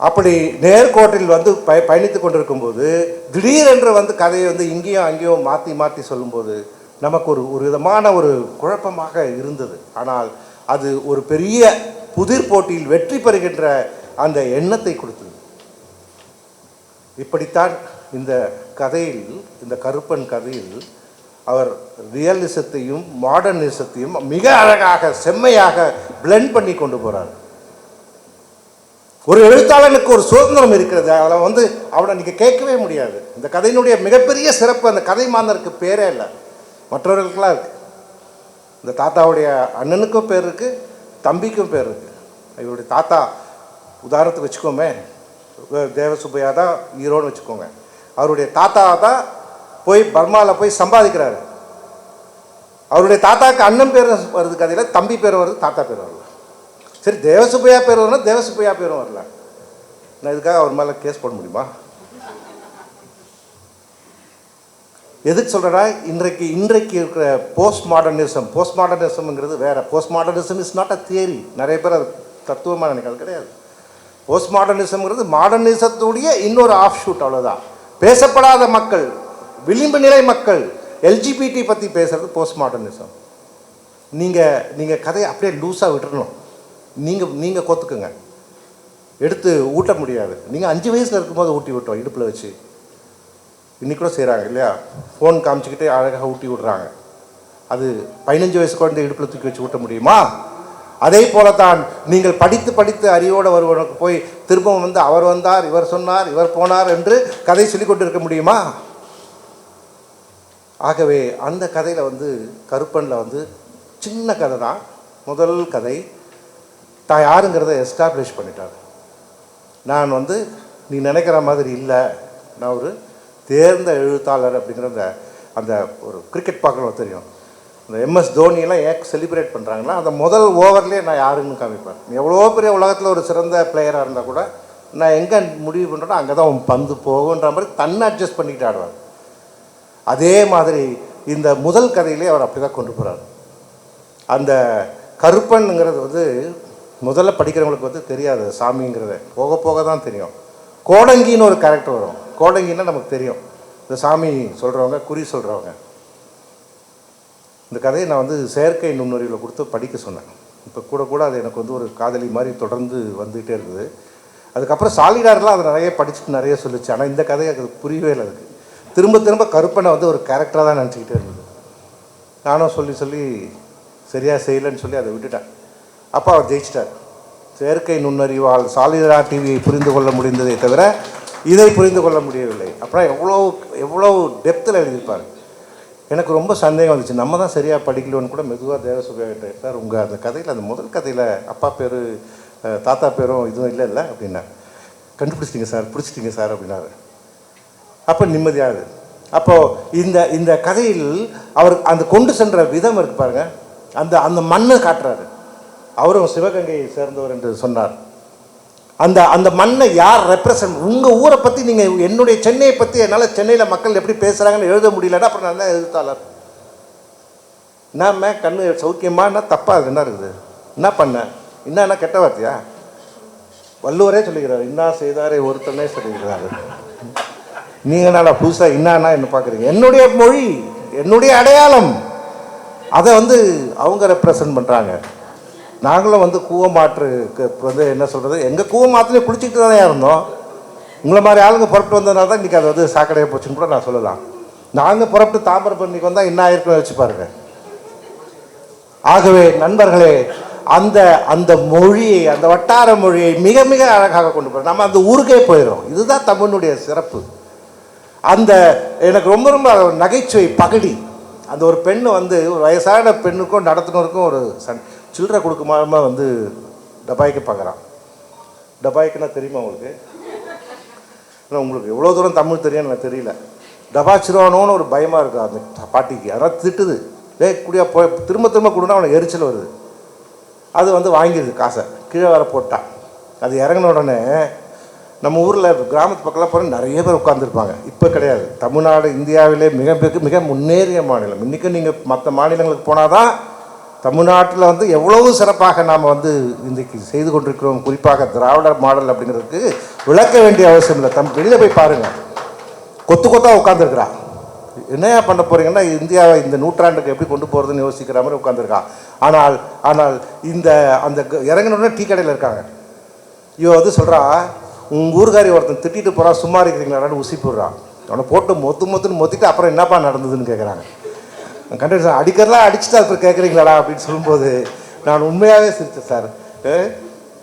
அப்படி நேர்கோட்டில் வந்து பய பயணித்து கொண்டிருக்கும்போது திடீரென்று வந்து கதையை வந்து இங்கேயும் அங்கேயும் மாற்றி மாற்றி சொல்லும்போது நமக்கு ஒரு ஒரு விதமான ஒரு குழப்பமாக இருந்தது. ஆனால் அது ஒரு பெரிய புதிர் போட்டியில் வெற்றி பெறுகின்ற அந்த எண்ணத்தை கொடுத்தது. இப்படித்தான் இந்த கதையில் இந்த கருப்பன் கதையில் அவர் ரியலிசத்தையும் மாடர்னிசத்தையும் மிக அழகாக செம்மையாக பிளெண்ட் பண்ணி கொண்டு போகிறார் ஒரு எழுத்தாளனுக்கு ஒரு சுதந்திரம் இருக்கிறது. அவனை வந்து அவனை நீங்கள் கேட்கவே முடியாது. இந்த கதையினுடைய மிகப்பெரிய சிறப்பு அந்த கதை மாந்தருக்கு பேரே இல்லை. மற்றவர்களுக்கெல்லாம் இருக்குது இந்த தாத்தாவுடைய அண்ணனுக்கும் பேர் இருக்குது தம்பிக்கும் பேர் இருக்குது இவருடைய தாத்தா உதாரணத்துக்கு வச்சுக்கோமே தேவசுப்பையா தான் ஹீரோன்னு வச்சுக்கோங்க. அவருடைய தாத்தா தான் போய் பர்மாவில் போய் சம்பாதிக்கிறாரு. அவருடைய தாத்தாக்கு அண்ணன் பேர் வருது கதையில் தம்பி பேர் வருது தாத்தா பேர் வரல. சரி தேவசுப்பையா பேர் வரணும் தேவசுப்பையா பேரும் வரல. நான் இதுக்காக அவர் மேலே கேஸ் போட முடியுமா? எதுக்கு சொல்கிறேன்னா இன்றைக்கு இன்றைக்கு இருக்கிற போஸ்ட் மாடர்னிசம் போஸ்ட் மாடர்னிசம்ங்கிறது வேறு. Post modernism is not a theory நிறைய பேர் அது தத்துவமாக நினைக்கிறது கிடையாது. போஸ்ட் மாடர்னிசம்ங்கிறது மாடர்னிசத்துடைய இன்னொரு ஆஃப் ஷூட் அவ்வளோதான் பேசப்படாத மக்கள் விளிம்பு நிலை மக்கள் எல்ஜிபிடி பற்றி பேசுறது போஸ்ட் மாடர்னிசம் நீங்கள் நீங்கள் கதையை அப்படியே லூஸாக விட்டுறணும். நீங்கள் நீங்கள் கொத்துக்குங்க. எடுத்து ஊட்ட முடியாது. நீங்கள் அஞ்சு வயசில் இருக்கும்போது ஊட்டி விட்டோம் இடுப்பில் வச்சு. இன்றைக்கி கூட செய்கிறாங்க இல்லையா? ஃபோன் காமிச்சிக்கிட்டே அழகாக ஊட்டி விடுறாங்க. அது பதினஞ்சு வயசு குழந்தை இடுப்பில் தூக்கி வச்சு ஊட்ட முடியுமா? அதே போலத்தான் நீங்கள் படித்து படித்து அறிவோடு வருவனுக்கு போய் திரும்பவும் வந்து அவர் வந்தார் இவர் சொன்னார் இவர் போனார் என்று கதை சொல்லி கொண்டிருக்க முடியுமா? ஆகவே அந்த கதையில் வந்து கருப்பனில் வந்து சின்ன கதை தான். முதல் கதை. தான் யாருங்கிறத எஸ்டாப்ளிஷ் பண்ணிட்டார். நான் வந்து நீ நினைக்கிற மாதிரி இல்லை. நான் ஒரு தேர்ந்த எழுத்தாளர் அப்படிங்கிற அந்த அந்த ஒரு கிரிக்கெட் பார்க்குறவங்க தெரியும். இந்த எம்எஸ் தோனியெல்லாம் ஏன் செலிப்ரேட் பண்ணுறாங்கன்னா அந்த முதல் ஓவர்லேயே நான் யாருன்னு காமிப்பேன் எவ்வளோ பெரிய உலகத்தில் ஒரு சிறந்த பிளேயராக இருந்தால் கூட நான் எங்கே முடிவு பண்ணுறேன்னா அங்கே தான் அவன் பந்து போகுன்ற மாதிரி தன்னை அட்ஜஸ்ட் பண்ணிக்கிட்டு ஆடுவார். அதே மாதிரி இந்த முதல் கதையிலே அவர் அப்படி தான் கொண்டு போகிறார் அந்த கருப்பனுங்கிறது வந்து முதல்ல படிக்கிறவங்களுக்கு வந்து தெரியாது சாமிங்கிறத. போக போக தான் தெரியும். கோடங்கின்னு ஒரு கேரக்டர் வரும். கோடங்கின்னா நமக்கு தெரியும். இந்த சாமி சொல்கிறவங்க குறி சொல்கிறவங்க இந்த கதையை நான் வந்து செயற்கை நுண்ணறிவில் கொடுத்து படிக்க சொன்னேன். இப்போ கூட கூட அது எனக்கு வந்து ஒரு காதலி மாதிரி தொடர்ந்து வந்துகிட்டே இருக்குது. அதுக்கப்புறம் சாலிடார்லாம் அதை நிறைய படிச்சுட்டு நிறைய சொல்லுச்சு. ஆனால் இந்த கதையை அது புரியவே இல்லை அதுக்கு. திரும்ப திரும்ப கருப்பனை வந்து ஒரு கேரக்டராக தான் நினச்சிக்கிட்டே இருந்தது. நானும் சொல்லி சொல்லி சரியாக செய்யலைன்னு சொல்லி அதை விட்டுட்டேன். அப்போ அவர் ஜெயிச்சிட்டார். செயற்கை நுண்ணறிவால் சாலிடா டிவியை புரிந்து கொள்ள முடிந்ததை தவிர இதை புரிந்து கொள்ள முடியவில்லை. அப்புறம் எவ்வளோ எவ்வளோ டெப்த்தில் எழுதியிருப்பார்? எனக்கு ரொம்ப சந்தேகம் வந்துச்சு. நம்ம தான் சரியாக படிக்கலன்னு கூட மெதுவாக தேவசுபா கிட்ட சார் உங்கள் அந்த கதையில் அந்த முதல் கதையில் அப்பா பேர் தாத்தா பேரும் இதுவும் இல்லை இல்லை அப்படின்னா கண்டுபிடிச்சிட்டிங்க சார் பிடிச்சிட்டிங்க சார் அப்படின்னாரு. அப்போ நிம்மதியாகுது. அப்போது இந்த இந்த கதையில் அவர் அந்த கொண்டு சென்ற விதம் இருக்கு பாருங்க. அந்த அந்த மண்ணை காட்டுறாரு. அவரும் சிவகங்கையை சேர்ந்தவர் என்று சொன்னார். அந்த அந்த மண்ணை யார் ரெப்ரசன்ட் உங்கள் ஊரை பற்றி நீங்கள் என்னுடைய சென்னையை பற்றி என்னால் சென்னையில் மக்கள் எப்படி பேசுகிறாங்கன்னு எழுத முடியலன்னா அப்புறம் நான் தான் எழுத்தாளர்? என்னம்மா கண்ணு சௌக்கியமாக என்ன தப்பாக அது என்ன இருக்குது? என்ன பண்ண? என்ன கெட்ட வார்த்தையா? வள்ளுவரே சொல்லிக்கிறார் இன்னா செய்தாரே ஒருத்தனே சொல்லிக்கிறாரு. நீங்கள் என்னடா புதுசாக என்னன்னா என்ன பார்க்குறீங்க என்னுடைய மொழி என்னுடைய அடையாளம். அதை வந்து அவங்க ரெப்ரசன்ட் பண்ணுறாங்க நாங்களும் வந்து கூவமாற்று க- வந்து என்ன சொல்கிறது எங்கள் கூவமாத்துலேயே குளிச்சுக்கிட்டு தானே இருந்தோம். உங்களை மாதிரி ஆளுங்க புறப்பட்டு வந்ததுனால தான் இன்றைக்கி அது வந்து சாக்கடையை போச்சுன்னு கூட நான் சொல்லலாம். நாங்கள் புறப்பட்டு தாம்பரப்பண்ணிக்கு வந்தால் என்ன ஆயிருக்குன்னு வச்சு பாருங்கள் ஆகவே நண்பர்களே அந்த அந்த மொழியை அந்த வட்டார மொழியை மிக மிக அழகாக கொண்டு போகிறோம் நம்ம அந்த ஊருக்கே போயிடும் இதுதான் தமிழனுடைய சிறப்பு. அந்த எனக்கு ரொம்ப ரொம்ப நகைச்சுவை பகடி. அந்த ஒரு பெண்ணு வந்து ஒரு வயசான பெண்ணுக்கும் நடத்துனருக்கும் ஒரு சன் சில்லறை கொடுக்குமா வந்து டபாய்க்கு பார்க்குறான் டபாய்க்குன்னா தெரியுமா உங்களுக்கு? இல்லை உங்களுக்கு எவ்வளோ தூரம் தமிழ் தெரியும்னு எனக்கு தெரியல. டபாச்சிருவானோன்னு ஒரு பயமாக இருக்கும் அந்த பாட்டிக்கு. அதனால் திட்டுது. டே குடியா போய் திரும்ப திரும்ப கொடுனா அவனுக்கு எரிச்சல் வருது. அது வந்து வாங்கிடுது காசை. கீழே வர போட்டான் அது இறங்கின உடனே நம்ம ஊரில் கிராமத்து பக்கம்லாம் போனால் நிறைய பேர் உட்காந்துருப்பாங்க இப்போ கிடையாது. தமிழ்நாடு இந்தியாவிலே மிக மிக மிக முன்னேறிய மாநிலம். இன்றைக்கும் நீங்கள் மற்ற மாநிலங்களுக்கு போனால் தான் தமிழ்நாட்டில் வந்து எவ்வளவு சிறப்பாக நாம் வந்து இன்றைக்கு செய்து கொண்டிருக்கிறோம் குறிப்பாக திராவிட மாடல் அப்படிங்கிறதுக்கு விளக்க வேண்டிய அவசியம் இல்லை. தம் வெளியில் போய் பாருங்கள் கொத்து கொத்தாக உட்காந்துருக்குறா என்னையா பண்ண போகிறீங்கன்னா இந்தியாவை இந்த நூற்றாண்டுக்கு எப்படி கொண்டு போகிறதுன்னு யோசிக்கிற மாதிரி உட்காந்துருக்கான் ஆனால் ஆனால் இந்த அந்த க- டீ கடையில் இருக்காங்க. இவன் வந்து சொல்கிறா உங்கள் ஊர்காரி ஒருத்தன் திட்டிட்டு போகிறான் சும்மா இருக்கிறீங்களான்னு உசி போடுறான் அவனை போட்டு மொத்து மொத்துன்னு மொத்திட்டு அப்புறம் என்னப்பா நடந்ததுன்னு கேட்குறாங்க கண்டிப்பாக சார் அடிக்கிறலாம் அடிச்சுட்டு அப்புறம் கேட்குறீங்களாடா அப்படின்னு சொல்லும்போது நான் உண்மையாகவே சிரித்தேன் சார்.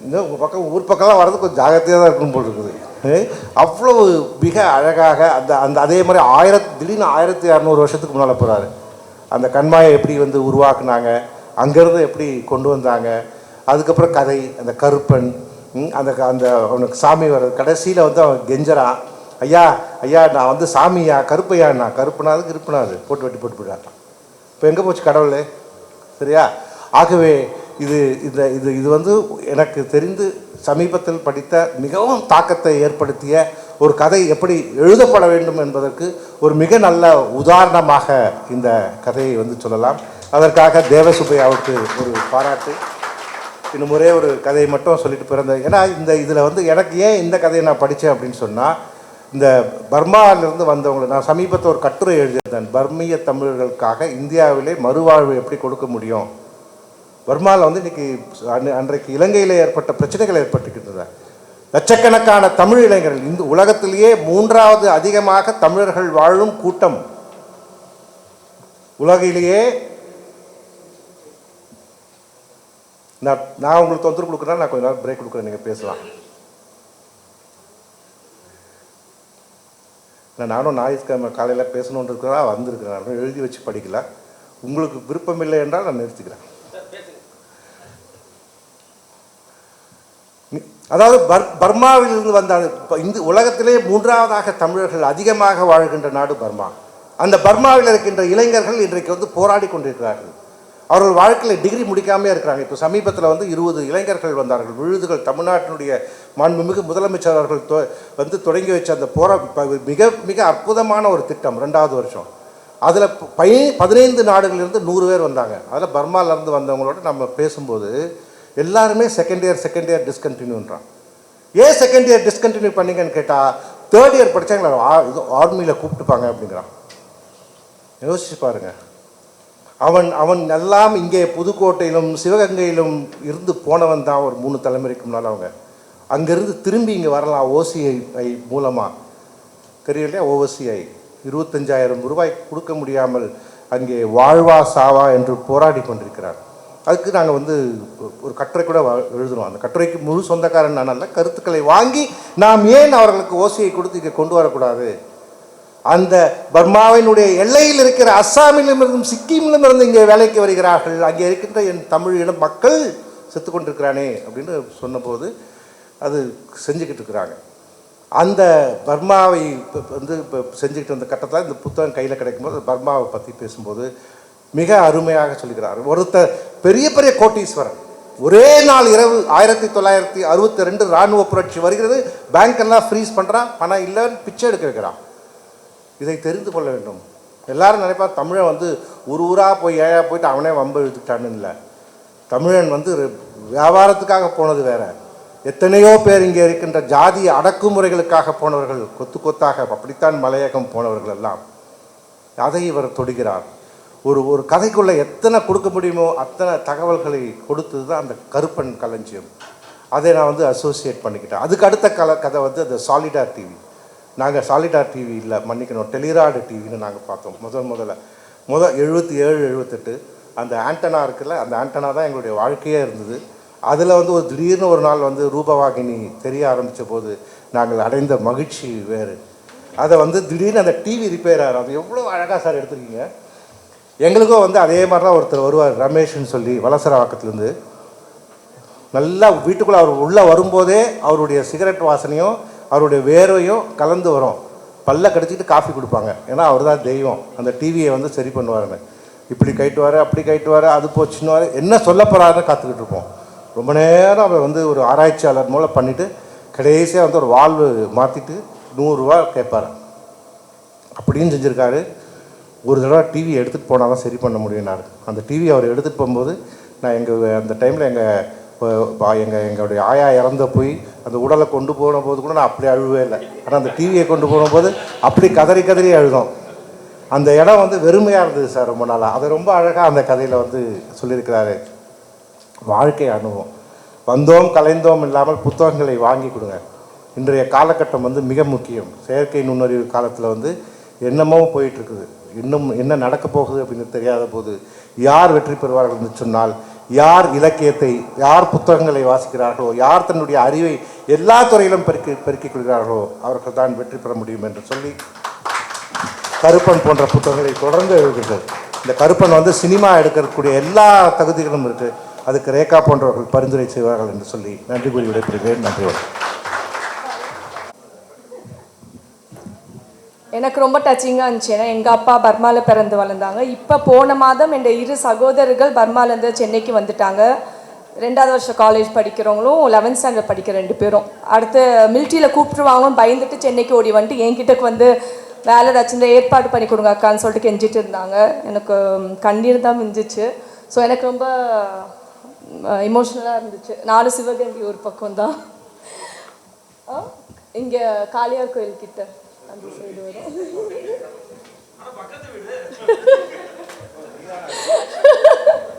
இன்னும் உங்கள் பக்கம் ஊர் பக்கம்லாம் வர்றது கொஞ்சம் ஜாகிரதையாக தான் இருக்கணும் போல் இருக்குது. ஏ, மிக அழகாக அந்த அந்த அதே மாதிரி ஆயிரத்தி திடீர்னு ஆயிரத்தி அறநூறு வருஷத்துக்கு முன்னால் போகிறாரு அந்த கண்மாயை எப்படி வந்து உருவாக்குனாங்க அங்கேருந்து எப்படி கொண்டு வந்தாங்க அதுக்கப்புறம் கதை அந்த கருப்பன் அந்த க- அந்த அவனுக்கு சாமி வர கடைசியில் வந்து அவன் கெஞ்சறான் ஐயா ஐயா நான் வந்து சாமியா கருப்பையா நான் கருப்பனாது கிருப்பனாது போட்டு வெட்டி போட்டு போயிட்டான் இப்போ எங்கே போச்சு கடவுளே? சரியா? ஆகவே இது இந்த இது இது வந்து எனக்கு தெரிந்து சமீபத்தில் படித்த மிகவும் தாக்கத்தை ஏற்படுத்திய ஒரு கதை எப்படி எழுதப்பட வேண்டும் என்பதற்கு ஒரு மிக நல்ல உதாரணமாக இந்த கதையை வந்து சொல்லலாம். அதற்காக தேவசுப்பையாவுக்கு ஒரு பாராட்டு. இன்னும் ஒரே ஒரு கதையை மட்டும் சொல்லிட்டு பிறந்த ஏன்னா இந்த இதில் வந்து எனக்கு ஏன் இந்த கதையை நான் படித்தேன் அப்படின்னு சொன்னால் இந்த பர்மாவிலிருந்து வந்தவங்களை நான் சமீபத்தில் ஒரு கட்டுரை எழுதியிருந்தேன். பர்மிய தமிழர்களுக்காக இந்தியாவிலே மறுவாழ்வு எப்படி கொடுக்க முடியும்? பர்மாவில் வந்து இன்றைக்கி அன்றைக்கு இலங்கையில் ஏற்பட்ட பிரச்சனைகள் ஏற்பட்டுக்கின்றன லட்சக்கணக்கான தமிழ் இளைஞர்கள் இந்த உலகத்திலேயே மூன்றாவது அதிகமாக தமிழர்கள் வாழும் கூட்டம். உலகிலேயே நான் நான் உங்களுக்கு தொந்தரவு கொடுக்குறேன் நான் கொஞ்ச நேரம் பிரேக் கொடுக்குறேன் நீங்கள் பேசலாம். நான் நானும் ஞாயிற்றுக்கிழமை காலையில் பேசணுன்றதுக்காக இருக்கிறதா வந்திருக்கிறேன். நான் எழுதி வச்சு படிக்கல. உங்களுக்கு விருப்பம் இல்லை என்றால் நான் நிறுத்திக்கிறேன். அதாவது பர் பர்மாவிலிருந்து வந்த அந்த இந்த உலகத்திலே மூன்றாவதாக தமிழர்கள் அதிகமாக வாழ்கின்ற நாடு பர்மா. அந்த பர்மாவில் இருக்கின்ற இளைஞர்கள் இன்றைக்கு வந்து போராடி கொண்டிருக்கிறார்கள். அவர்கள் வாழ்க்கையில் டிகிரி முடிக்காமே இருக்கிறாங்க. இப்போ சமீபத்தில் வந்து இருபது இளைஞர்கள் வந்தார்கள். விழுதுகள் தமிழ்நாட்டினுடைய மாண்புமிகு முதலமைச்சர் அவர்கள் தொ- வந்து தொடங்கி வச்ச அந்த போரா மிக மிக அற்புதமான ஒரு திட்டம் ரெண்டாவது வருஷம். அதில் பை பதினைந்து நாடுகளிலிருந்து நூறு பேர் வந்தாங்க. அதில் பர்மாவிலேருந்து வந்தவங்களோட நம்ம பேசும்போது எல்லாருமே செகண்ட் இயர் செகண்ட் இயர் டிஸ்கண்டினியூன்றான் ஏன் செகண்ட் இயர் டிஸ்கண்டினியூ பண்ணீங்கன்னு கேட்டால் தேர்ட் இயர் படித்தாங்களா ஆ இது ஆர்மியில் கூப்பிட்டுப்பாங்க அப்படிங்கிறான். யோசிச்சு பாருங்கள் அவன் அவன் எல்லாம் இங்கே புதுக்கோட்டையிலும் சிவகங்கையிலும் இருந்து போனவன் தான் ஒரு மூணு தலைமுறைக்கு முன்னால் அவங்க. அங்கேருந்து திரும்பி இங்கே வரலாம் ஓசிஐ மூலமாக தெரியலையா? ஓசிஐ. இருபத்தஞ்சாயிரம் ரூபாய் கொடுக்க முடியாமல் அங்கே வாழ்வா சாவா என்று போராடி கொண்டிருக்கிறார். அதுக்கு நாங்கள் வந்து ஒரு கட்டுரை கூட வ- எழுதுறோம். அந்த கட்டுரைக்கு முழு சொந்தக்காரன் நான் அல்ல. கருத்துக்களை வாங்கி நாம் ஏன் அவர்களுக்கு ஓசியை கொடுத்து இங்கே கொண்டு வரக்கூடாது? அந்த பர்மாவினுடைய எல்லையில் இருக்கிற அஸ்ஸாமிலும் இருந்தும் சிக்கிமிலும் இருந்து இங்கே வேலைக்கு வருகிறார்கள். அங்கே இருக்கின்ற என் தமிழ் மக்கள் செத்து கொண்டிருக்கிறானே அப்படின்னு சொன்னபோது அது செஞ்சுக்கிட்டு இருக்கிறாங்க. அந்த பர்மாவை இப்போ வந்து இப்போ செஞ்சுக்கிட்டு வந்த கட்டத்தில் இந்த புத்தகம் கையில் கிடைக்கும்போது பர்மாவை பற்றி பேசும்போது மிக அருமையாக சொல்கிறார். ஒருத்தர் பெரிய பெரிய கோட்டீஸ்வரன் ஒரே நாள் இரவு ஆயிரத்தி தொள்ளாயிரத்தி அறுபத்தி ரெண்டு இராணுவ புரட்சி வருகிறது. பேங்க் எல்லாம் ஃப்ரீஸ் பண்ணுறான் பணம் இல்லைன்னு பிச்சை எடுக்க வைக்கிறான். இதை தெரிந்து கொள்ள வேண்டும். எல்லாரும் நினைப்பா தமிழன் வந்து ஒரு ஊராக போய் ஏழையாக போயிட்டு அவனே வம்பு இழுத்துட்டான்னு இல்லை. தமிழன் வந்து வியாபாரத்துக்காக போனது வேற. எத்தனையோ பேர் இங்கே இருக்கின்ற ஜாதி அடக்குமுறைகளுக்காக போனவர்கள் கொத்து கொத்தாக அப்படித்தான் மலையகம் போனவர்கள் எல்லாம். அதை இவர் தொடுகிறார். ஒரு ஒரு கதைக்குள்ள எத்தனை கொடுக்க முடியுமோ அத்தனை தகவல்களை கொடுத்தது தான் அந்த கருப்பன் களஞ்சியம். அதை நான் வந்து அசோசியேட் பண்ணிக்கிட்டேன். அதுக்கு அடுத்த கல கதை வந்து அந்த சாலிடார் டிவி நாங்கள் சாலிடார் டிவி இல்லை மன்னிக்கணும். டெலிராடு டிவின்னு நாங்கள் பார்த்தோம். முதல் முதல்ல. முதல் எழுபத்தி ஏழு எழுபத்தெட்டு. அந்த ஆண்டனா இருக்குல்ல அந்த ஆண்டனா தான் எங்களுடைய வாழ்க்கையே இருந்தது. அதில் வந்து ஒரு திடீர்னு ஒரு நாள் வந்து ரூபவாகினி தெரிய ஆரம்பித்த போது நாங்கள் அடைந்த மகிழ்ச்சி வேறு. அதை வந்து திடீர்னு அந்த டிவி ரிப்பேர் ஆகும் அது எவ்வளோ அழகாக சார் எடுத்துருக்கீங்க. எங்களுக்கும் வந்து அதே மாதிரி தான் ஒருத்தர் வருவார் ரமேஷ்னு சொல்லி வலசரவாக்கத்துலேருந்து நல்லா வீட்டுக்குள்ளே அவர் உள்ளே வரும்போதே அவருடைய சிகரெட் வாசனையும் அவருடைய வேர்வையும் கலந்து வரும். பல்ல கடிச்சிட்டு காஃபி கொடுப்பாங்க. ஏன்னா அவர் தான் தெய்வம். அந்த டிவியை வந்து சரி பண்ணுவாருன்னு இப்படி கைட்டுவார் அப்படி கைட்டுவார் அது போச்சுன்னு என்ன சொல்ல போகிறாருன்னு காத்துக்கிட்டு இருப்போம். ரொம்ப நேரம் அவர் வந்து ஒரு ஆராய்ச்சியாளர் மூலம் பண்ணிவிட்டு கடைசியாக வந்து ஒரு வாழ்வு மாற்றிட்டு நூறுரூவா கேட்பார். அப்படின்னு செஞ்சுருக்காரு. ஒரு தடவை டிவி எடுத்துகிட்டு போனால் தான் சரி பண்ண முடியும்னாரு. அந்த டிவி அவர் எடுத்துகிட்டு போகும்போது நான் எங்கள் அந்த டைமில் எங்கள் இப்போ எங்கள் எங்களுடைய ஆயா இறந்த போய் அந்த உடலை கொண்டு போன போது கூட நான் அப்படி அழுவே இல்லை. ஆனால் அந்த டிவியை கொண்டு போகும்போது அப்படி கதறி கதறி அழுதோம். அந்த இடம் வந்து வெறுமையாக இருந்தது சார் ரொம்ப நாளாக அதை ரொம்ப அழகாக அந்த கதையில் வந்து சொல்லியிருக்கிறாரு. வாழ்க்கை அனுபவம். வந்தோம் கலைந்தோம் இல்லாமல் புத்தகங்களை வாங்கி கொடுங்க. இன்றைய காலகட்டம் வந்து மிக முக்கியம். செயற்கை நுண்ணறிவு காலத்தில் வந்து என்னமோ போயிட்டுருக்குது இன்னும் என்ன நடக்க போகுது அப்படின்னு தெரியாத போது யார் வெற்றி பெறுவார்கள் என்று சொன்னால் யார் இலக்கியத்தை யார் புத்தகங்களை வாசிக்கிறார்களோ யார் தன்னுடைய அறிவை எல்லா துறையிலும் பெருக்கி பெருக்கிக் கொள்கிறார்களோ அவர்கள் தான் வெற்றி பெற முடியும் என்று சொல்லி கருப்பன் போன்ற புத்தகங்களை தொடர்ந்து எழுதுகிறது இந்த கருப்பன் வந்து சினிமா எடுக்கக்கூடிய எல்லா தகுதிகளும் இருக்குது அதுக்கு ரேகா போன்றவர்கள் பரிந்துரை செய்வார்கள் என்று சொல்லி நன்றி கூறி விடைபெறுகிறேன். நன்றி. வணக்கம் எனக்கு ரொம்ப டச்சிங்காக இருந்துச்சு. ஏன்னா எங்கள் அப்பா பர்மாவில் பிறந்து வளர்ந்தாங்க. இப்போ போன மாதம் என் இரு சகோதரர்கள் பர்மாலேருந்து சென்னைக்கு வந்துட்டாங்க. ரெண்டாவது வருஷம் காலேஜ் படிக்கிறவங்களும் லெவன்த் ஸ்டாண்டர்ட் படிக்கிற ரெண்டு பேரும். அடுத்து மில்ட்ரியில் கூப்பிட்டுருவாங்கன்னு பயந்துட்டு சென்னைக்கு ஓடி வந்துட்டு என்கிட்டக்கு வந்து வேலை ஏதாச்சும் ஏற்பாடு பண்ணி கொடுங்க அக்கான்னு சொல்லிட்டு கெஞ்சிட்டு இருந்தாங்க. எனக்கு கண்ணீர் தான் மிஞ்சிச்சு ஸோ எனக்கு ரொம்ப இமோஷனலாக இருந்துச்சு. நாலு சிவகங்கை ஒரு பக்கம் தான் இங்கே காளியார் கோயில் கிட்ட அந்த சைடு வரும்.